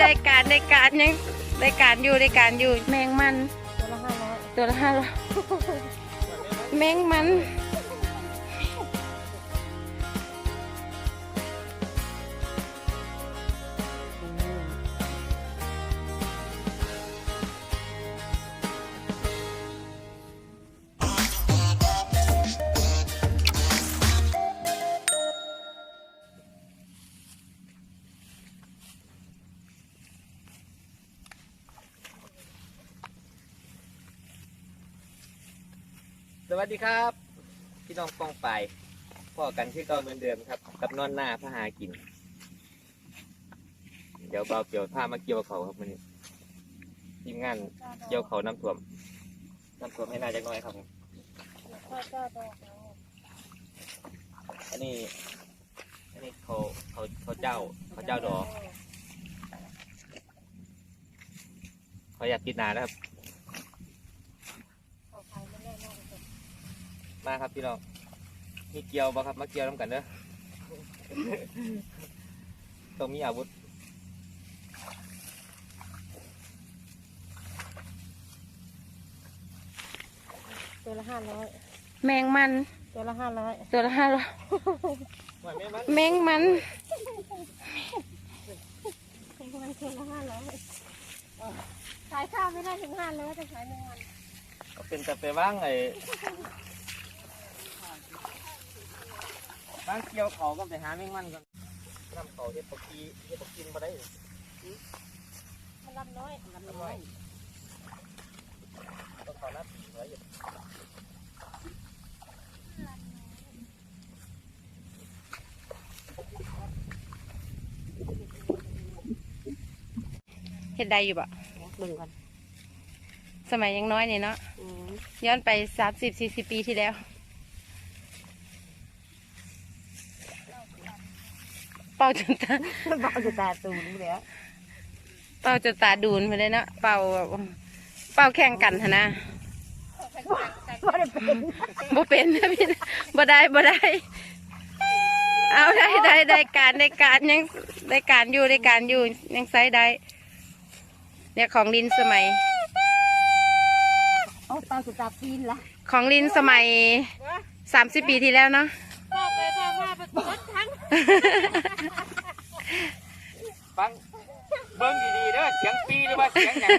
ได้การได้การยังได้การอยู่ได้การอยู่แมงมัน ตัวละห้าร้อยตัวละห้าร้อยแมงมัน สวัสดีครับ พี่น้องป้องไปพ่อกันที่เก่าเหมือนเดิมครับ กับนอนหน้าพระหากิน เดี๋ยวเบาเกี่ยวผ้ามาเกี่ยวเขาครับมันนี้ทีมงานเกี่ยวเขาน้ำท่วมน้ำท่วมให้น่าจะน้อยครับอกอันนี้ อันนี้เขาเขาเขาเจ้าเขาเจ้าดอกเขาอยากกินนานนะครับ เอาขายไม่ได้นอกจาก มาครับพี่น้องมีเกี่ยวบ่ครับมาเกี่ยวน้ำกันเด้อต้องมีอาวุธตัวละห้าร้อยแมงมัน ตัวละห้าร้อยตัวละห้าร้อยว่าแม่มันแมงมันมันตัวละห้าร้อยขายข้าวไม่ได้ถึงห้าร้อยแต่ขายหนึ่งวันเอาเป็นแต่ไปว่างไอ้ บ้างเกี่ยวเขาก็ไปหาแมงมันกันน้ำเขาเฮ็ดปกกีเฮ็ดปกกินมาได้มันลำน้อยลำทำน้ไมอยต้องขอหน้าปีไว้อยู่เฮ็ดได้อยู่บ่เบิ่งก่อนสมัยยังน้อยนี่เนาะอืมย้อนไปสามสิบสี่สิบปีที่แล้ว เป่าจนตาบ้าจะตาตูนแล้วเป่าจนตาดูนไปเลยเนาะเป่าแบบเป่าแข่งกันหั่นนะก็ได้เป็นบ่เป็นนะพี่นะบ่ได้บ่ได้ เอาได้ได้ได้การได้การยังได้การอยู่ได้การอยู่ยังใช้ได้ เนี่ยของลินสมัยโอ้ตาจะตาปีนละของลินสมัยสามสิบปีที่แล้วเนาะ ก็ไปพามาไปกดทั้งฟังเบิ้งดีๆเด้อเสียงปีหรือว่าเสียงหยัง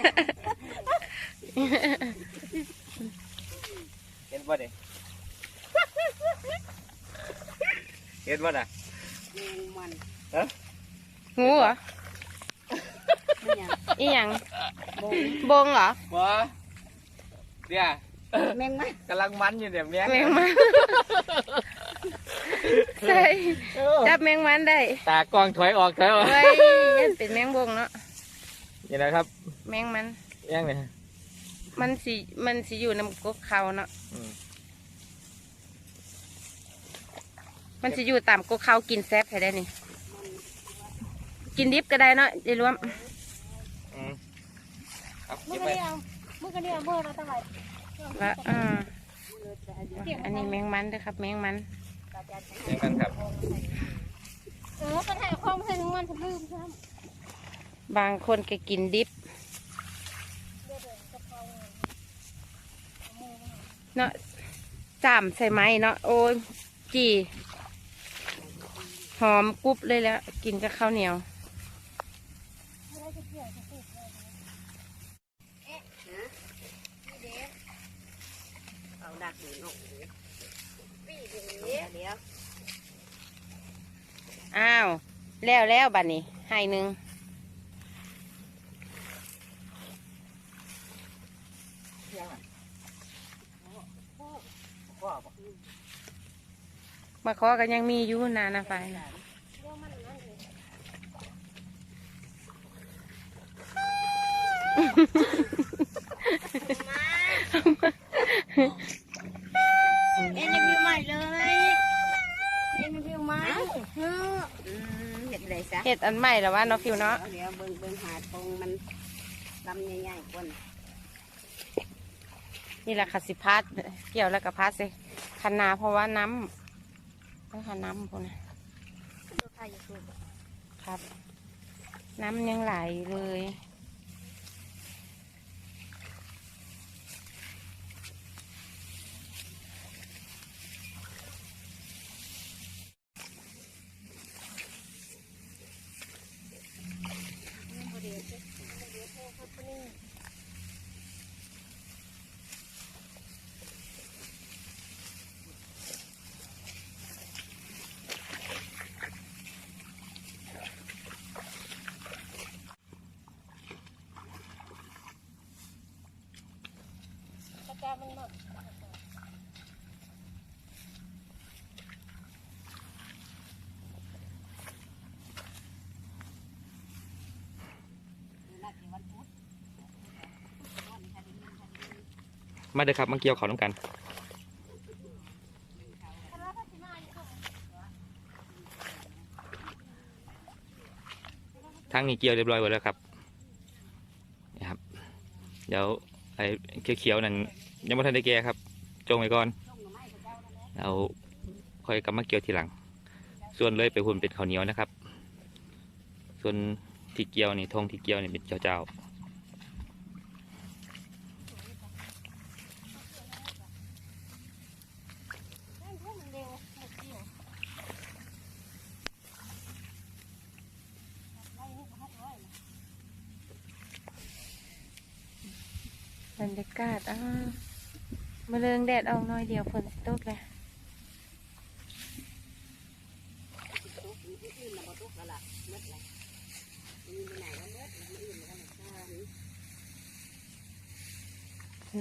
เห็นบ่เนี่ยเห็นบ่น่ะมันงูเหรอไม่ยังอีหยังบงบงเหรอบ่เนี่ยแมงมันกำลังมันอยู่เนี่ยแม่แมงมัน ใช่จับแมงมันได้ตากล้องถอยออกถอยออกเฮ้ยยันเป็นแมงบงเนาะนี่นะครับแมงมันยังเนี่ยมันสิมันสิอยู่น้ำกกเขาเนาะอืมมันสิอยู่ตามกกเขากินแซ่บใช่ได้นี่กินดิบก็ได้เนาะยายรวมอืมเอามึเก็งบก็ไว้เนี่ยมึงก็เนี่ยเบอร์เราตั้งไหร่ละอ่าอันนี้แมงมันเด้อครับ แมงมันเดี๋ ยวกันครับเออก็ถ่ายข้อมให้ถึงมันทะลืมใช่ไหมบางคนก็กินดิบเนาะจามใส่ไม้เนาะโอ้ยจีหอมกรุบเลยแล้ว กินกับข้าวเหนียวเอาดักหนูหนูเดี๋ยว อ้าว แล้วแล้วบัดนี้ ให้หนึ่งมาขอกันยังมีอยู่นานะไฟนะเอ็นวิวใหม่เลย เอ็นวิวใหม่เฮ้อเห็ดอะไรซะเห็ดอันใหม่แล้วว่าเนาะฟิวเนาะเดี๋ยวเบิ่งเบิ่งหาตรงมันลำใหญ่ๆคนนี่แหละค่ะสิพัดเกี่ยวแล้วกับพัดสิคันนาเพราะว่าน้ำต้องคันน้ำพวกนะตัวไทยอยู่ครับ น้ำยังไหลเลย มาเด้อครับมาเกี่ยวเขาน้ำกันทางนี้เกี่ยวเรียบร้อยหมดแล้วครับนี่ครับ เดี๋ยวไอ้เขียวๆนั่น ยังไม่ทันได้แก่ครับ จงไว้ก่อนเราค่อยกลับมาเกี่ยวทีหลัง ส่วนเลยไปหุ่นเป็นข้าวเหนียวนะครับ ส่วนที่เกี่ยวนี่ทงที่เกี่ยวนี่เป็นเจ้าๆบรรยากาศอ่า มาเริงแดดออกหน้อยเดียวฝนตกเลย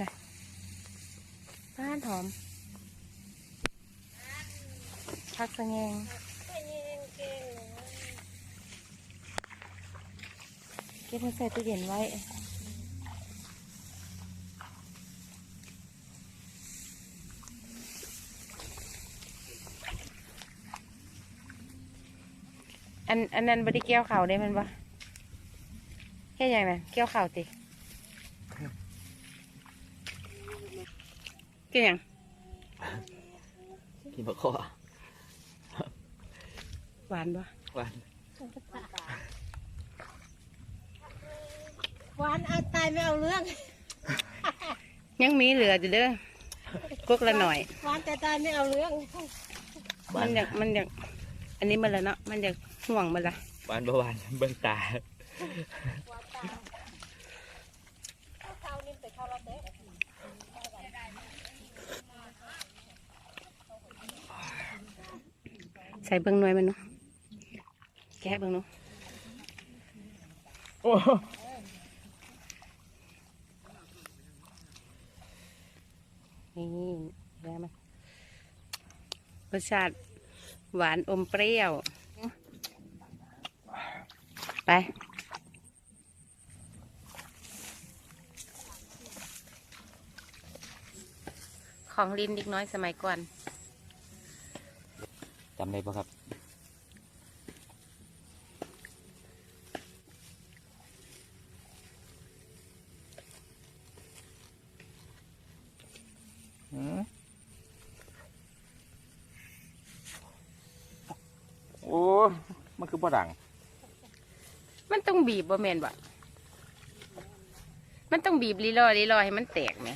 นะบ้านหอมพักสะแงงเก็บมาใส่ตู้เย็นไว้ อันอันนั้นบไดิเกี่ยวเข่าวได้มันปะแค่อย่างนั้นเกี่ยวเข่าวติเกี่ยวหยังกินมะข้อหวานปะหวานหวานอาตายไม่เอาเรื่อง ยังมีเหลืออยู่เด้อกุกละหน่อยหวานแต่ตายไม่เอาเรื่อง มันอยากมันอยากอันนี้มันละเนาะมันอยาก ห่วงมันละหวานบ่หวานเบิ่งตาใส่เบิ้งหน่วยมันเนาะแกะเบิ้งเนาะโอ้นี่แล้วมันรสชาติหวานอมเปรี้ยว ไป ของลินเด็กน้อยสมัยก่อนจำได้ปะครับอืมโอ้ มันคือบ่ดัง มันต้องบีบบ่แมนบ่มันต้องบีบลีลอลีลอให้มันแตกไหม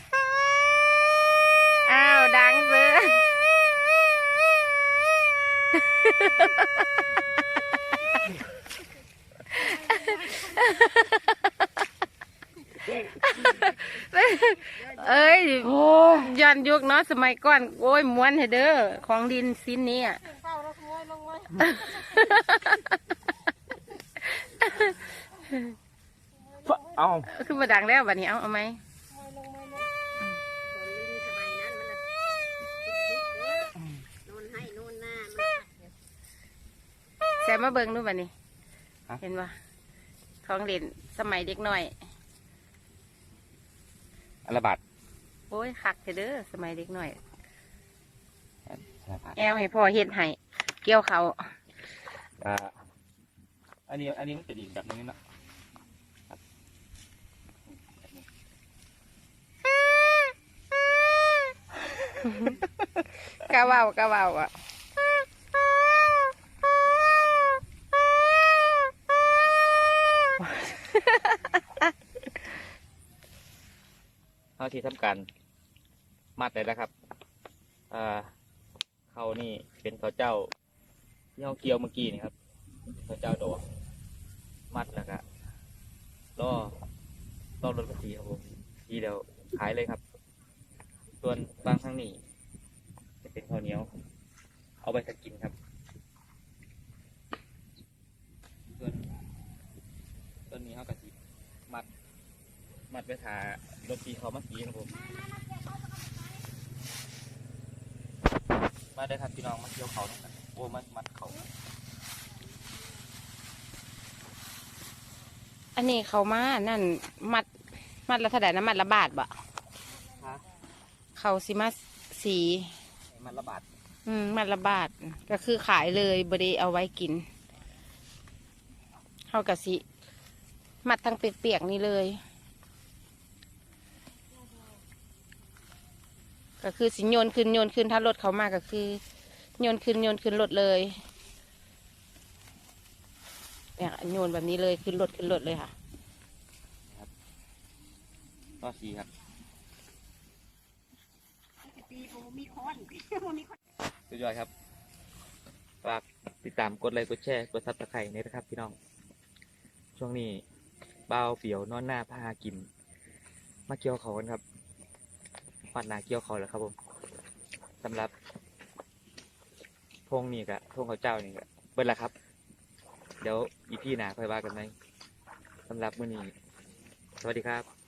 อ้าวดังเบ้อเอ้ยย้อนยุคเนาะสมัยก่อน โอ้ยม้วนให้เด้อ ของดินสิ้นนี้อะ เข้าแล้วขโมยลงไว้เอาคือมาดังแล้วบัดนี้เอาเอาไหมขโมยลงไว้เลยคนลิ้นสมัยนั้นมันน่ะโน่นให้โน่นหน้ามันแซมมาเบิ่งดูบัดนี้ เห็นปะของเล่นสมัยเด็กน้อยอันละบาทโอ้ยคักเถอะเด้อสมัยเด็กน้อยอันละบาทแอลให้พ่อเฮ็ดให้เกี่ยวเขาอ่า อันนี้อันนี้มันเป็นอีกแบบนึงนะกะว่ากะว่าวอะเอาที่ทำการมัดเลยนะครับเขานี่เป็นเขาเจ้าที่เขาเกี่ยวเมื่อกี้นี่ครับเขาเจ้าโดอ มัดแล้วก็ล่อล่อรถกระสีครับผมทีเดียวขายเลยครับ ส่วนบางทางนี้จะเป็นข้าวเหนียว เอาไปสักกินครับส่วนต้นนี้เขากระสีมัด มัดไปถารถทีเขามาสีครับผมมาได้ครับพี่น้องมาเที่ยวเขาด้วยกันโอ้มามัดเขา อันนี้เขามานั่นมัดมัดละเท่าไหร่นะมัดละบาทบ่ฮะเขาสิมาสีมันระบาดอืมมัดละบาทก็คือขายเลยบไดีเอาไว้กินเขากะสิมัดทั้งเปียกๆนี่เลย ก็คือสิโยนขึ้นโยนขึ้นถ้ารถเขามาก็คือ โยนขึ้นโยนขึ้นรถเลย เนี่ยโยนแบบนี้เลยขึ้นรถขึ้นรถเลยค่ะก็สีครับตีโบมีคอนโบมีคอนสุดยอดครับฝากติดตามกดไลค์กดแชร์กดซับสไครต์นะครับ พี่น้อง ช่วงนี้เบาเปียวนอนหน้าพาหากิน มาเกี่ยวเขากันครับปัดนาเกี่ยวเขาแล้วครับผมสำหรับทงนี่กะทงเขาเจ้านี่กะเปิดแล้วครับ เดี๋ยวอีพี่หนาค่อยว่ากันไหมสำหรับมื้อนี้ สวัสดีครับ